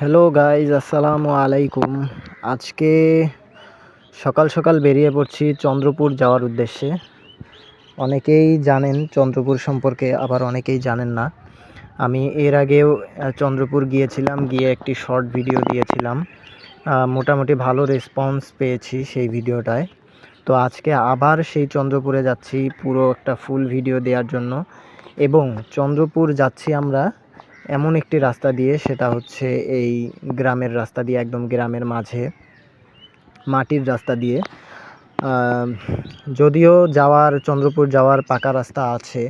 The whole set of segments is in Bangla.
হ্যালো গাইজ আসসালামু আলাইকুম। আজকে সকাল সকাল বেরিয়ে পড়ছি চন্দ্রপুর যাওয়ার উদ্দেশ্যে। অনেকেই জানেন চন্দ্রপুর সম্পর্কে, আবার অনেকেই জানেন না। আমি এর আগেও চন্দ্রপুর গিয়েছিলাম, গিয়ে একটি শর্ট ভিডিও দিয়েছিলাম। মোটামুটি ভালো রেসপন্স পেয়েছি সেই ভিডিওটায়। তো আজকে আবার সেই চন্দ্রপুরে যাচ্ছি পুরো একটা ফুল ভিডিও দেওয়ার জন্য। এবং চন্দ্রপুর যাচ্ছি আমরা এমন একটি রাস্তা দিয়ে, সেটা হচ্ছে এই গ্রামের রাস্তা দিয়ে, একদম গ্রামের মাঝে, মাটির রাস্তা দিয়ে। যদিও যাওয়ার, চন্দ্রপুর যাওয়ার পাকা রাস্তা আছে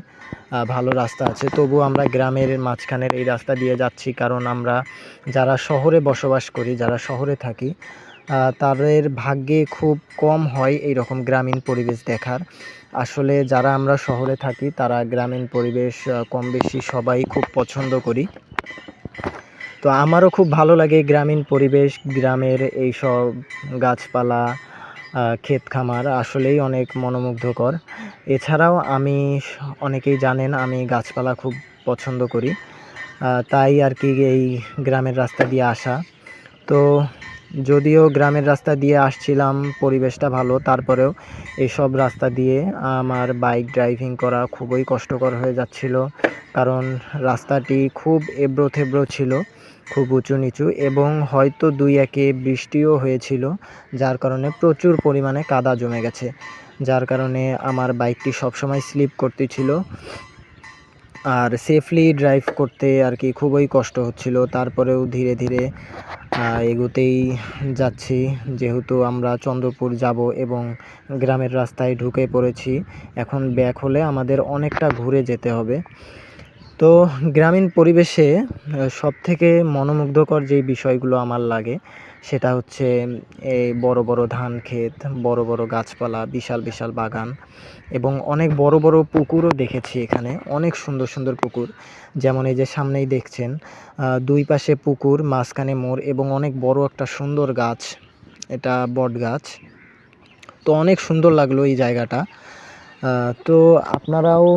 ভালো রাস্তা আছে, তবু আমরা গ্রামের মাঝখানের এই রাস্তা দিয়ে যাচ্ছি, কারণ আমরা যারা শহরে বসবাস করি, যারা শহরে থাকি তাদের ভাগ্যে খুব কম হয় এই রকম গ্রামীণ পরিবেশ দেখার। আসলে যারা আমরা শহরে থাকি, তারা গ্রামীণ পরিবেশ কম বেশি সবাই খুব পছন্দ করি। তো আমারও খুব ভালো লাগে গ্রামীণ পরিবেশ, গ্রামের এই সব গাছপালা ক্ষেত খামার আসলেই অনেক মনোমুগ্ধকর। এছাড়াও আমি অনেকেই জানেন আমি গাছপালা খুব পছন্দ করি। তাই আর কি এই গ্রামের রাস্তা দিয়ে আসা। তো যদিও গ্রামের রাস্তা দিয়ে আসছিলাম, পরিবেশটা ভালো, তারপরেও এইসব রাস্তা দিয়ে আমার বাইক ড্রাইভিং করা খুবই কষ্টকর হয়ে যাচ্ছিল। কারণ রাস্তাটি খুব এবড়ো থেবড়ো ছিল, খুব উঁচু নিচু, এবং হয়তো দুই একে বৃষ্টিও হয়েছিল, যার কারণে প্রচুর পরিমাণে কাদা জমে গেছে। যার কারণে আমার বাইকটি সবসময় স্লিপ করতেছিল আর সেফলি ড্রাইভ করতে আর কি খুবই কষ্ট হচ্ছিল। তারপরেও ধীরে ধীরে এগোতেই যাচ্ছি। যেহেতু আমরা চন্দ্রপুর যাব এবং গ্রামের রাস্তায় ঢুকে পড়েছি, এখন ব্যাক হলে আমাদের অনেকটা ঘুরে যেতে হবে। তো গ্রামীণ পরিবেশে সবথেকে মনোমুগ্ধকর যেই বিষয়গুলো আমার লাগে সেটা হচ্ছে, এই বড় বড় ধান ক্ষেত, বড় বড় গাছপালা, বিশাল বিশাল বাগান এবং অনেক বড় বড় পুকুরও দেখেছি এখানে, অনেক সুন্দর সুন্দর পুকুর। যেমন এই যে সামনেই দেখছেন দুই পাশে পুকুর, মাঝখানে মোড় এবং অনেক বড় একটা সুন্দর গাছ, এটা বট গাছ। তো অনেক সুন্দর লাগল এই জায়গাটা। তো আপনারাও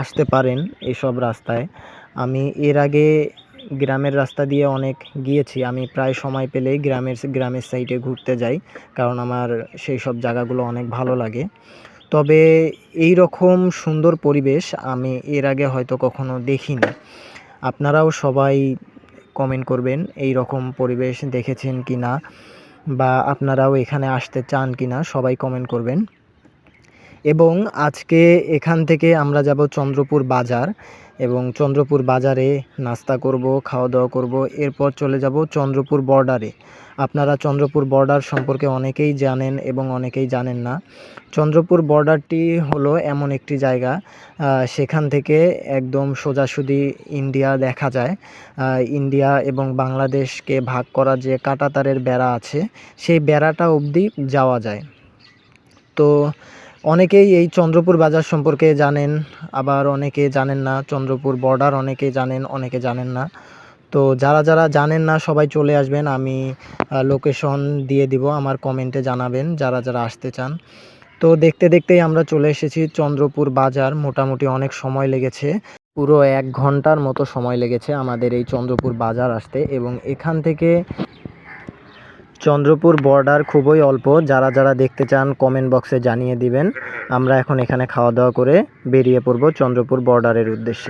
আসতে পারেন এইসব রাস্তায়। আমি এর আগে গ্রামের রাস্তা দিয়ে অনেক গিয়েছি। আমি প্রায় সময় পেলেই গ্রামের গ্রামের সাইডে ঘুরতে যাই, কারণ আমার সেই সব জায়গাগুলো অনেক ভালো লাগে। তবে এই রকম সুন্দর পরিবেশ আমি এর আগে হয়তো কখনো দেখিনি। আপনারাও সবাই কমেন্ট করবেন এই রকম পরিবেশ দেখেছেন কি না বা আপনারাও এখানে আসতে চান কি না সবাই কমেন্ট করবেন। এবং আজকে এখান থেকে আমরা যাব চন্দ্রপুর বাজার। এবং চন্দ্রপুর বাজারে নাস্তা করব খাওয়া দাওয়া করব। এরপর চলে যাব চন্দ্রপুর বর্ডারে আপনারা চন্দ্রপুর বর্ডার সম্পর্কে অনেকেই জানেন এবং অনেকেই জানেন না। চন্দ্রপুর বর্ডারটি হলো এমন একটি জায়গা সেখান থেকে একদম সোজাসুজি ইন্ডিয়া দেখা যায়। ইন্ডিয়া এবং বাংলাদেশকে ভাগ করা যে কাঁটাতারের বেড়া আছে, সেই বেড়াটা অবধি যাওয়া যায়। তো অনেকেই এই চন্দ্রপুর বাজার সম্পর্কে জানেন, আবার অনেকে জানেন না, চন্দ্রপুর বর্ডার অনেকে জানেন অনেকে জানেন না। তো যারা যারা জানেন না, সবাই চলে আসবেন, আমি লোকেশন দিয়ে দিব, আমার কমেন্টে জানাবেন, যারা যারা আসতে চান। তো দেখতে দেখতেই আমরা চলে এসেছি চন্দ্রপুর বাজার, মোটামুটি অনেক সময় লেগেছে, পুরো এক ঘণ্টার মতো সময় লেগেছে আমাদের এই চন্দ্রপুর বাজার আসতে, এবং এখান থেকে চন্দ্রপুর বর্ডার খুবই অল্প। যারা যারা দেখতে চান কমেন্ট বক্সে জানিয়ে দিবেন। আমরা এখন এখানে খাওয়া দাওয়া করে বেরিয়ে পড়ব চন্দ্রপুর বর্ডারের উদ্দেশ্যে।